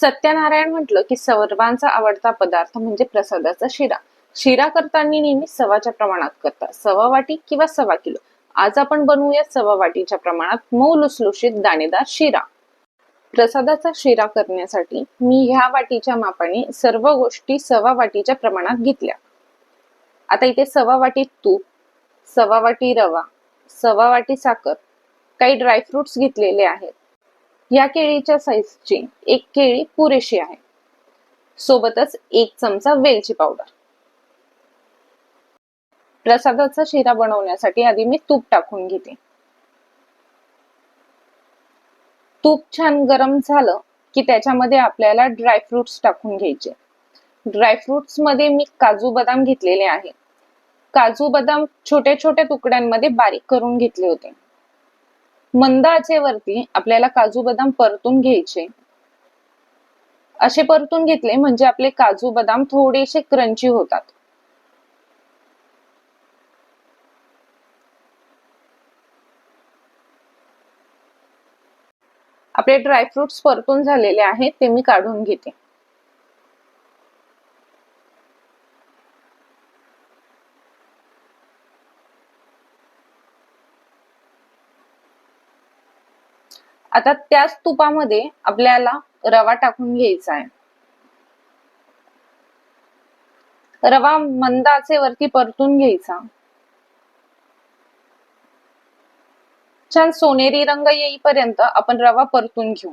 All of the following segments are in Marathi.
सत्यनारायण म्हटलं की सर्वांचा आवडता पदार्थ म्हणजे प्रसादाचा शिरा. शिरा करताना नेहमी सवाच्या प्रमाणात करतात. सवा वाटी किंवा सवा किलो. आज आपण बनवूया सवा वाटीच्या प्रमाणात मऊ लुसलुशीत दाणेदार शिरा. प्रसादाचा शिरा करण्यासाठी मी ह्या वाटीच्या मापाने सर्व गोष्टी सवा वाटीच्या प्रमाणात घेतल्या. आता इथे सवा वाटी तूप सवा वाटी रवा सवा वाटी साखर काही ड्रायफ्रुट्स घेतलेले आहेत. या केळीच्या साईजची एक केळी पुरेशी आहे. सोबतच एक चमचा वेलची पावडर प्रसादाचा शिरा बनवण्यासाठी आधी मी तूप टाकून घेते. तूप छान गरम झालं की त्याच्यामध्ये आपल्याला ड्रायफ्रुट्स टाकून घ्यायचे. ड्रायफ्रुट्समध्ये मी काजू बदाम घेतलेले आहे. काजू बदाम छोट्या छोट्या तुकड्यांमध्ये बारीक करून घेतले होते. मंद आचेवरती आपल्याला काजू बदाम परतून घ्यायचे. असे परतून घेतले म्हणजे आपले काजू बदाम थोडेसे क्रंची होतात. आपले ड्रायफ्रुट्स परतून झालेले आहेत ते मी काढून घेते. आता त्याच तुपामध्ये आपल्याला रवा टाकून घ्यायचा आहे. रवा मंद आचेवरती परतून घ्यायचा. छान सोनेरी रंग येईपर्यंत आपण रवा परतून घेऊ.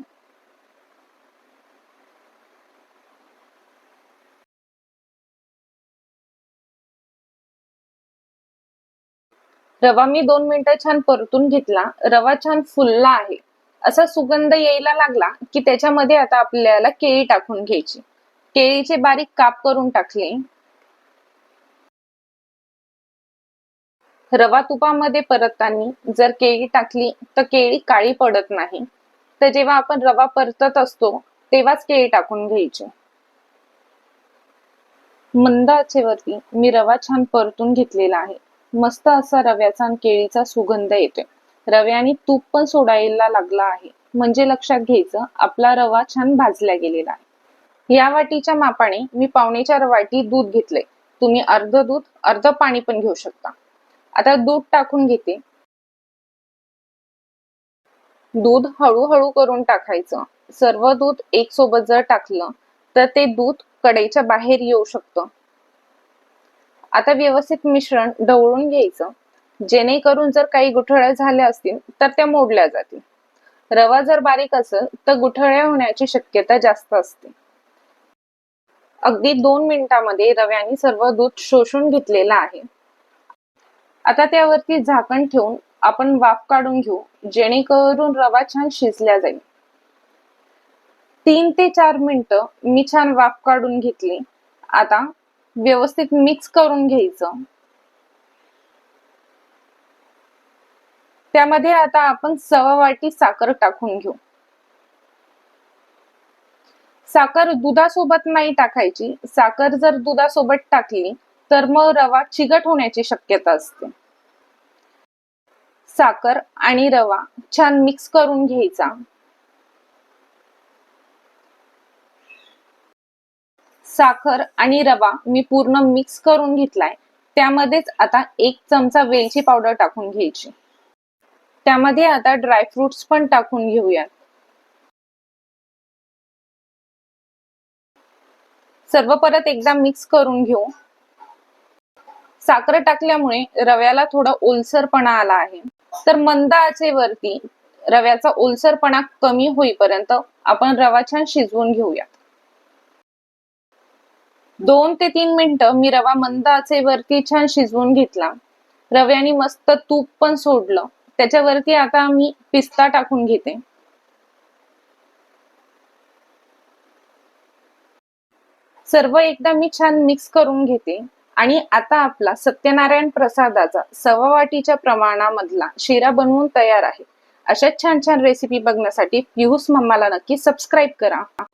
रवा मी दोन मिनिटं छान परतून घेतला. रवा छान फुलला आहे. असा सुगंध यायला लागला की त्याच्यामध्ये आता आपल्याला केळी टाकून घ्यायची. केळीचे बारीक काप करून टाकले. रवा तुपामध्ये परतताना जर केळी टाकली तर केळी काळी पडत नाही. तर जेव्हा आपण रवा परतत असतो तेव्हाच केळी टाकून घ्यायची. मंद आचेवरती मी रवा छान परतून घेतलेला आहे. मस्त असा रव्याचा आणि केळीचा सुगंध येतोय. रव्याने तूप पण सोडायला लागला आहे. म्हणजे लक्षात घ्यायचं आपला रवा छान भाजला गेलेला आहे. या वाटीच्या मापाने मी पावणे चार वाटी दूध घेतले तुम्ही अर्ध दूध अर्ध पाणी पण घेऊ शकता. आता दूध टाकून घेते. दूध हळूहळू करून टाकायचं. सर्व दूध एक सोबत जर टाकलं तर ते दूध कढईच्या बाहेर येऊ शकतं. आता व्यवस्थित मिश्रण ढवळून घ्यायचं. जेणेकरून जर काही गुठळ्या झाल्या असतील तर त्या मोडल्या जातील. रवा जर बारीक असेल तर गुठळ्या होण्याची शक्यता जास्त असते. अगदी दोन मिनिटांमध्ये रव्याने सर्व दूध शोषून घेतलेलं आहे. आता त्यावरती झाकण ठेवून आपण वाफ काढून घेऊ जेणेकरून रवा छान शिजल्या जाईल. तीन ते चार मिनिटं मी छान वाफ काढून घेतली. आता व्यवस्थित मिक्स करून घ्यायचं. त्यामध्ये आता आपण सवा वाटी साखर टाकून घेऊ. साखर दुधासोबत नाही टाकायची. साखर जर दुधासोबत टाकली तर मग रवा चिकट होण्याची शक्यता असते. साखर आणि रवा छान मिक्स करून घ्यायचा. साखर आणि रवा मी पूर्ण मिक्स करून घेतलाय. त्यामध्येच आता एक चमचा वेलची पावडर टाकून घ्यायची. त्यामध्ये आता ड्रायफ्रुट्स पण टाकून घेऊयात. सर्व परत एकदा मिक्स करून घेऊ. साखर टाकल्यामुळे रव्याला थोडा ओलसरपणा आला आहे. तर मंद आचेवरती रव्याचा ओलसरपणा कमी होईपर्यंत आपण रवा छान शिजवून घेऊयात. दोन ते तीन मिनिटं मी रवा मंद आचेवरती छान शिजवून घेतला. रव्याने मस्त तूप पण सोडलं. त्याच्यावरती आता मी पिस्ता टाकून घेते. सर्व एकदा मी छान मिक्स करून घेते. आणि आता आपला सत्यनारायण प्रसादाचा सवा वाटीच्या प्रमाणामधला शिरा बनवून तयार आहे. अशाच छान छान रेसिपी बघण्यासाठी पियुष मम्माला नक्की सबस्क्राईब करा.